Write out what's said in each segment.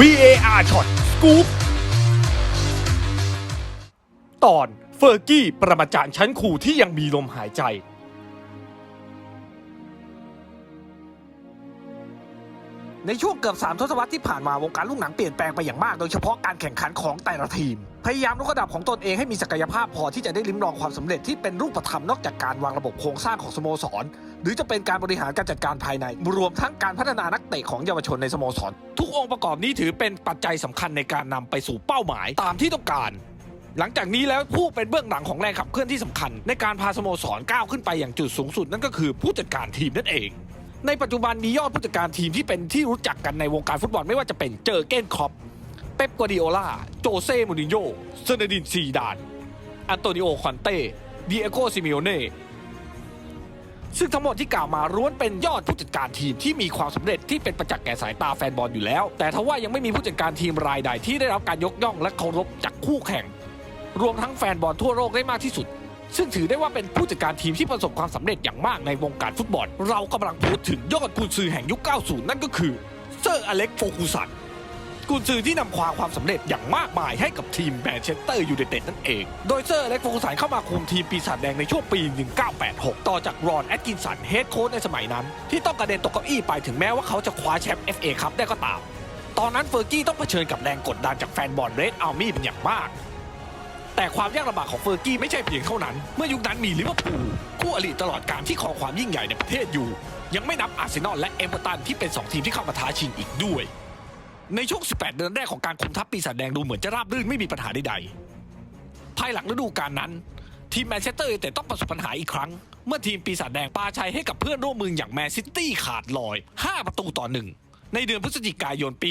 VAR ช็อตสกู๊ปตอนเฟอร์กี้ประมาจารย์ชั้นครูที่ยังมีลมหายใจ ในช่วงเกือบสามทศวรรษที่ผ่านมาวงการลูกหนังเปลี่ยนแปลงไปอย่างมากโดยเฉพาะการแข่งขันของแต่ละทีม พยายามยกระดับของตนเองให้มีศักยภาพพอที่จะได้ลิ้มลองความสำเร็จที่เป็นรูปธรรมนอกจากการวางระบบโครงสร้างของสโมสร หรือจะเป็นการบริหารการจัดการภายใน รวมทั้งการพัฒนานักเตะของเยาวชนในสโมสร ทุกองค์ประกอบนี้ถือเป็นปัจจัยสำคัญในการนำไปสู่เป้าหมายตามที่ต้องการหลังจากนี้แล้วผู้เป็นเบื้องหลังของแรงขับเคลื่อนที่สำคัญ ในการพาสโมสรก้าวขึ้นไปอย่างจุดสูงสุดนั่นก็คือผู้จัดการทีมนั่นเอง ในปัจจุบันมียอดผู้จัดการทีมที่เป็นที่รู้จักกันในวงการฟุตบอลไม่ว่าจะเป็นเจอเกนคอปเป๊ปกัวดิโอลาโจเซ่มูรินโญ่เซเนดินซีดานอันโตนิโอคอนเต้ดิเอโกซิมิโอเน่ซึ่งทั้งหมดที่กล่าวมาล้วนเป็นยอดผู้จัดการทีมที่มีความสำเร็จที่เป็นประจักษ์แก่สายตาแฟนบอลอยู่แล้ว แต่ทว่ายังไม่มีผู้จัดการทีมรายใดที่ได้รับการยกย่องและเคารพจากคู่แข่ง รวมทั้งแฟนบอลทั่วโลกได้มากที่สุด ซึ่งถือได้ว่าเป็นผู้จัดการทีมที่ประสบความสำเร็จอย่างมากในวงการฟุตบอล เรากำลังพูดถึงยอดกุนซือแห่งยุค 90 นั่นก็คือเซอร์อเล็กโฟกูสันกุนซือที่นำความความสำเร็จอย่างมากมายให้กับทีมแมนเชสเตอร์ยูไนเต็ดนั่นเอง โดยเซอร์อเล็กโฟกูสันเข้ามาคุมทีมปีศาจแดงในช่วงปี 1986 ต่อจากรอนแอตกินสันเฮดโค้ชในสมัยนั้น ที่ต้องกระเด็นตกเก้าอี้ไปถึงแม้ว่าเขาจะคว้าแชมป์ FA คัพได้ก็ตาม ตอนนั้นเฟอร์กี้ต้องเผชิญกับแรงกดดันจากแฟนบอลเรดอาร์มี่เป็นอย่างมาก แต่ความยากลำบากของเฟอร์กี้ไม่ใช่เพียงเท่านั้น เมื่อยุคนั้นมีลิเวอร์พูลคู่อริตลอดการที่ครองความยิ่งใหญ่ในประเทศอยู่ ยังไม่นับอาร์เซนอลและเอเวอร์ตันที่เป็น 2 ทีมที่เข้ามาท้าชิงอีกด้วย ในช่วง 18 เดือนแรกของการคุมทัพปีศาจแดงดูเหมือนจะราบรื่นไม่มีปัญหาใดๆภายหลังฤดูกาลนั้น ทีมแมนเชสเตอร์ยูไนเต็ดต้องประสบปัญหาอีกครั้ง เมื่อทีมปีศาจแดงปาชัยให้กับเพื่อนร่วมมืออย่างแมนซิตี้ขาดลอย 5 ประตูต่อหนึ่งในเดือนพฤศจิกายนปี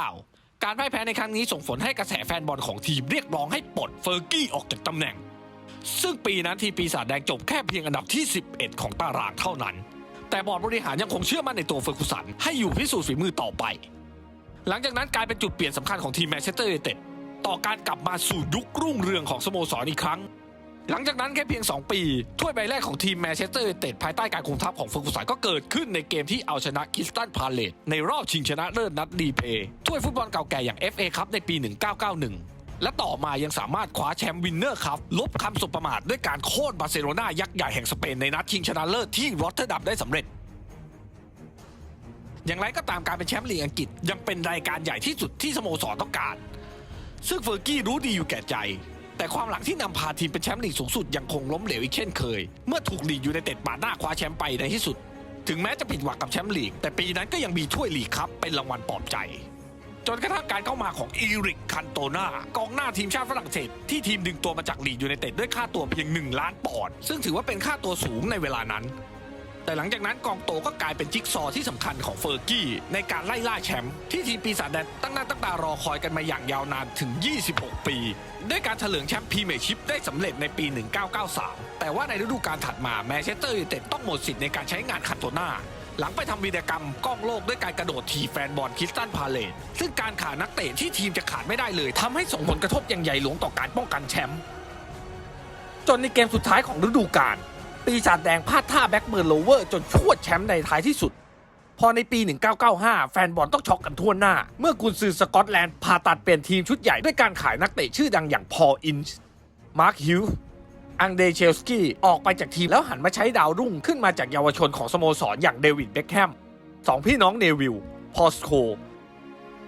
1989 การพ่ายแพ้ในครั้งนี้ส่งผลให้กระแสแฟนบอลของทีมเรียกร้องให้ปลดเฟอร์กี้ออกจากตำแหน่ง ซึ่งปีนั้นทีมปีศาจแดงจบแค่เพียงอันดับที่ 11 ของตารางเท่านั้น แต่บอร์ดบริหารยังคงเชื่อมั่นในตัวเฟอร์กูสันให้อยู่พิสูจน์ฝีมือต่อไป หลังจากนั้นกลายเป็นจุดเปลี่ยนสำคัญของทีมแมนเชสเตอร์ยูไนเต็ดต่อการกลับมาสู่ยุครุ่งเรืองของสโมสรอีกครั้ง หลังจากนั้นแค่เพียง 2 ปี ถ้วยใบแรกของทีมแมนเชสเตอร์ยูไนเต็ดภายใต้การคุมทัพของเฟอร์กูสันก็เกิดขึ้นในเกมที่เอาชนะคิสตันพาเลตในรอบชิงชนะเลิศนัดรีเพย์ถ้วยฟุตบอลเก่าแก่อย่าง FA คัพในปี 1991และต่อมายังสามารถคว้าแชมป์วินเนอร์ครับลบคำสบประมาทด้วยการโค่นบาร์เซโลนายักษ์ใหญ่แห่งสเปนในนัดชิงชนะเลิศที่รอตเทอร์ดัมได้สำเร็จ อย่างไรก็ตามการเป็นแชมป์ลีกอังกฤษยังเป็นรายการใหญ่ที่สุดที่สโมสรต้องการ ซึ่งเฟอร์กี้รู้ดีอยู่แก่ใจ แต่ความหลังที่นำพาทีมเป็นแชมป์ลีกสูงสุดยังคงล้มเหลวอีกเช่นเคย เมื่อถูกลีกยูไนเต็ดปาดหน้าคว้าแชมป์ไปในที่สุด ถึงแม้จะผิดหวังกับแชมป์ลีก แต่ปีนั้นก็ยังมีถ้วยลีกครับเป็นรางวัลปลอบใจ จนกระทั่งการเข้ามาของอีริกคันโตนากองหน้าทีมชาติฝรั่งเศสที่ทีมดึงตัวมาจากลีกยูไนเต็ดด้วยค่าตัวเพียง1ล้านปอนด์ซึ่งถือว่าเป็นค่าตัวสูงในเวลานั้น แต่หลังจากนั้นกองโตก็กลายเป็นจิ๊กซอว์ที่สำคัญของเฟอร์กี้ ในการไล่ล่าแชมป์ที่ทีมปีศาจแดงตั้งหน้าตั้งตารอคอยกันมาอย่างยาวนานถึง 26 ปี ด้วยการเฉลิมแชมป์พรีเมียร์ชิพได้สำเร็จในปี 1993 แต่ว่าในฤดูกาลถัดมาแมนเชสเตอร์ยูไนเต็ดต้องหมดสิทธิ์ในการใช้งานคันโตนาหลังไปทำวีรกรรมกล้องโลกด้วยการกระโดดถีแฟนบอลคริสตันพาเลตซึ่งการขาดนักเตะที่ทีมจะขาดไม่ได้เลยทำให้ส่งผลกระทบอย่างใหญ่หลวงต่อการป้องกันแชมป์จนในเกมสุดท้ายของฤดูกาล ปีศาจแดงพลาดท่าแบ็กเบิร์นโลเวอร์จนชวดแชมป์ในท้ายที่สุด พอในปี 1995 แฟนบอลต้องช็อกกันทั่วหน้า เมื่อกุนซือสกอตแลนด์ผ่าตัดเปลี่ยนทีมชุดใหญ่ด้วยการขายนักเตะชื่อดังอย่างพอลอินช์มาร์คฮิวอังเดเชลสกี้ออกไปจากทีมแล้วหันมาใช้ดาวรุ่งขึ้นมาจากเยาวชนของสโมสรอย่างเดวิดเบ็คแฮมสองพี่น้องเนวิลพอสโค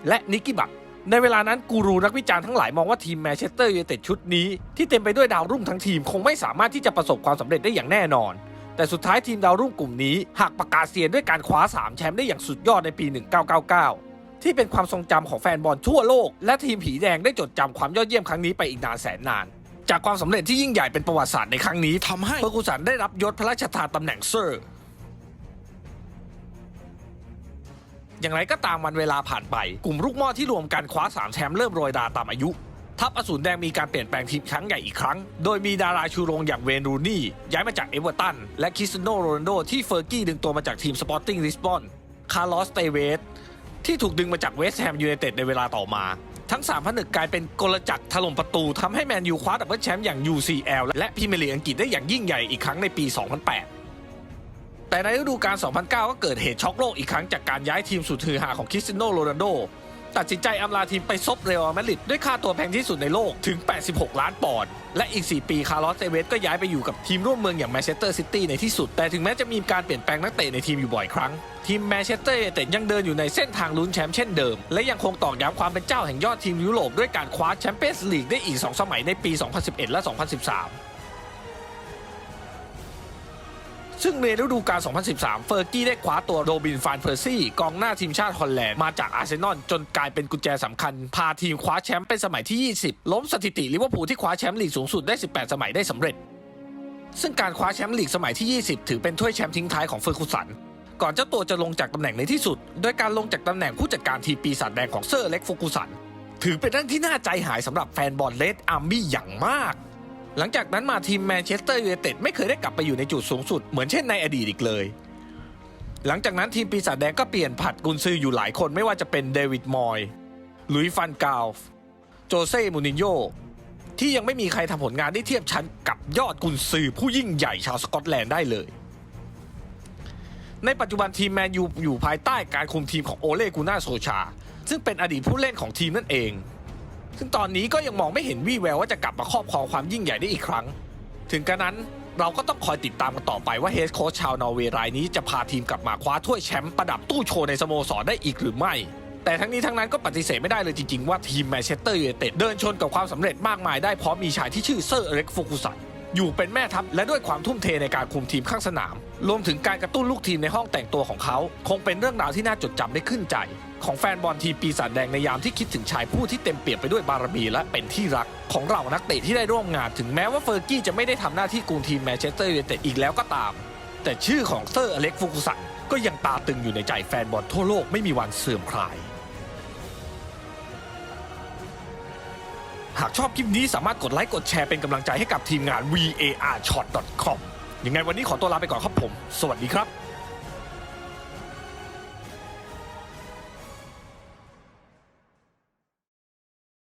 และนิกกี้บัก ในเวลานั้นกูรูนักวิจารณ์ทั้งหลายมองว่าทีมแมนเชสเตอร์ยูไนเต็ดชุดนี้ ที่เต็มไปด้วยดาวรุ่งทั้งทีมคงไม่สามารถที่จะประสบความสำเร็จได้อย่างแน่นอน แต่สุดท้ายทีมดาวรุ่งกลุ่มนี้หักปากกาเซียนด้วยการคว้า 3 แชมป์ได้อย่างสุดยอดในปี 1999 ที่เป็นความทรงจำของแฟนบอลทั่วโลก และทีมผีแดงได้จดจำความยอดเยี่ยมครั้งนี้ไปอีกนานแสนนาน จากความสำเร็จที่ยิ่งใหญ่เป็นประวัติศาสตร์ในครั้งนี้ทำให้เฟอร์กูสันได้รับยศพระราชทานตำแหน่งเซอร์ อย่างไรก็ตามวันเวลาผ่านไป กลุ่มลูกหม่อที่รวมกันคว้าสามแชมป์เริ่มโรยราตามอายุ ทัพอสูรแดงมีการเปลี่ยนแปลงทีมครั้งใหญ่อีกครั้ง โดยมีดาราชูโรงอย่างเวนรูนี่ ย้ายมาจากเอเวอร์ตัน และคริสโนโรนัลโดที่เฟอร์กี้ดึงตัวมาจากทีมสปอร์ติ้งลิสบอน คาร์ลอสเตเวสที่ถูกดึงมาจากเวสต์แฮมยูไนเต็ดในเวลาต่อมาทั้ง3ผนึกกลายเป็นกลจักรถล่มประตูทำให้แมนยูคว้าดับเบิลแชมป์อย่าง UCL และพรีเมียร์ลีกอังกฤษได้อย่างยิ่งใหญ่อีกครั้งในปี 2008 แต่ในฤดูกาล 2009 ก็เกิดเหตุช็อกโลกอีกครั้งจากการย้ายทีมสุดฮือฮาของคริสตียโนโรนัลโด ตัดสินใจอำลาทีมไปซบเรอัลมาดริดด้วยค่าตัวแพงที่สุดในโลกถึง 86 ล้านปอนด์ และอีก 4 ปี คาร์ลอสเตเวสก็ย้ายไปอยู่กับทีมร่วมเมืองอย่างแมนเชสเตอร์ซิตี้ในที่สุด แต่ถึงแม้จะมีการเปลี่ยนแปลงนักเตะในทีมอยู่บ่อยครั้ง ทีมแมนเชสเตอร์ยูไนเต็ดยังเดินอยู่ในเส้นทางลุ้นแชมป์เช่นเดิม และยังคงตอกย้ำความเป็นเจ้าแห่งยอดทีมยุโรปด้วยการคว้าแชมเปี้ยนส์ลีกได้อีก 2 สมัยในปี 2011 และ 2013 ซึ่งในฤดูกาล 2013 เฟอร์กี้ได้คว้าตัวโรบินฟานเพอร์ซี่ กองหน้าทีมชาติฮอลแลนด์มาจากอาร์เซนอลจนกลายเป็นกุญแจสำคัญ พาทีมคว้าแชมป์เป็นสมัยที่ 20 ล้มสถิติลิเวอร์พูลที่คว้าแชมป์ลีกสูงสุดได้ 18 สมัยได้สำเร็จ ซึ่งการคว้าแชมป์ลีกสมัยที่ 20 ถือเป็นถ้วยแชมป์ทิ้งท้ายของเฟอร์กูสันก่อนเจ้าตัวจะลงจากตำแหน่งในที่สุด โดยการลงจากตำแหน่งผู้จัดการทีมปีศาจแดงของเซอร์เล็กฟูกูสัน ถือเป็นเรื่องที่น่าใจหายสำหรับแฟนบอลเลดอาร์มี่อย่างมาก หลังจากนั้นมาทีมแมนเชสเตอร์ยูไนเต็ดไม่เคยได้กลับไปอยู่ในจุดสูงสุดเหมือนเช่นในอดีตอีกเลย หลังจากนั้นทีมปีศาจแดงก็เปลี่ยนผัดกุนซืออยู่หลายคนไม่ว่าจะเป็นเดวิดมอยลุยฟันกาลฟโจเซ่มูนินโญที่ยังไม่มีใครทำผลงานได้เทียบชั้นกับยอดกุนซือผู้ยิ่งใหญ่ชาวสกอตแลนด์ได้เลย ในปัจจุบันทีมแมนยูอยู่ภายใต้การคุมทีมของโอเลกูน่าโซชา ซึ่งเป็นอดีตผู้เล่นของทีมนั่นเอง ซึ่งตอนนี้ก็ยังมองไม่เห็นวี่แววว่าจะกลับมาครอบครองความยิ่งใหญ่ได้อีกครั้ง ถึงกระนั้นเราก็ต้องคอยติดตามกันต่อไปว่าเฮดโค้ชชาวนอร์เวย์รายนี้จะพาทีมกลับมาคว้าถ้วยแชมป์ประดับตู้โชว์ในสโมสรได้อีกหรือไม่ แต่ทั้งนี้ทั้งนั้นก็ปฏิเสธไม่ได้เลยจริงๆ ว่าทีมแมนเชสเตอร์ยูไนเต็ดเดินชนกับความสำเร็จมากมายได้เพราะมีชายที่ชื่อเซอร์อเล็กฟูกุสัน อยู่เป็นแม่ทัพและด้วยความทุ่มเทในการคุมทีมข้างสนาม รวมถึงการกระตุ้นลูกทีมในห้องแต่งตัวของเขา คงเป็นเรื่องราวที่น่าจดจำได้ขึ้นใจ ของแฟนบอลทีปีศาจแดงในยามที่คิดถึงชายผู้ที่เต็มเปี่ยมไปด้วยบารมีและเป็นที่รัก ของเรานักเตะที่ได้ร่วมงานถึงแม้ว่าเฟอร์กี้จะไม่ได้ทำหน้าที่กูมทีมแมนเชสเตอร์ยูไนเต็ดอีกแล้วก็ตาม แต่ชื่อของเซอร์อเล็กฟูกุสันก็ยังตาตึงอยู่ในใจแฟนบอลทั่วโลกไม่มีวันเสื่อมคลาย หากชอบคลิปนี้สามารถกดไลค์กดแชร์เป็นกำลังใจให้กับทีมงาน VAR Shot com ยังไงวันนี้ขอตัวลาไปก่อนครับผม สวัสดีครับ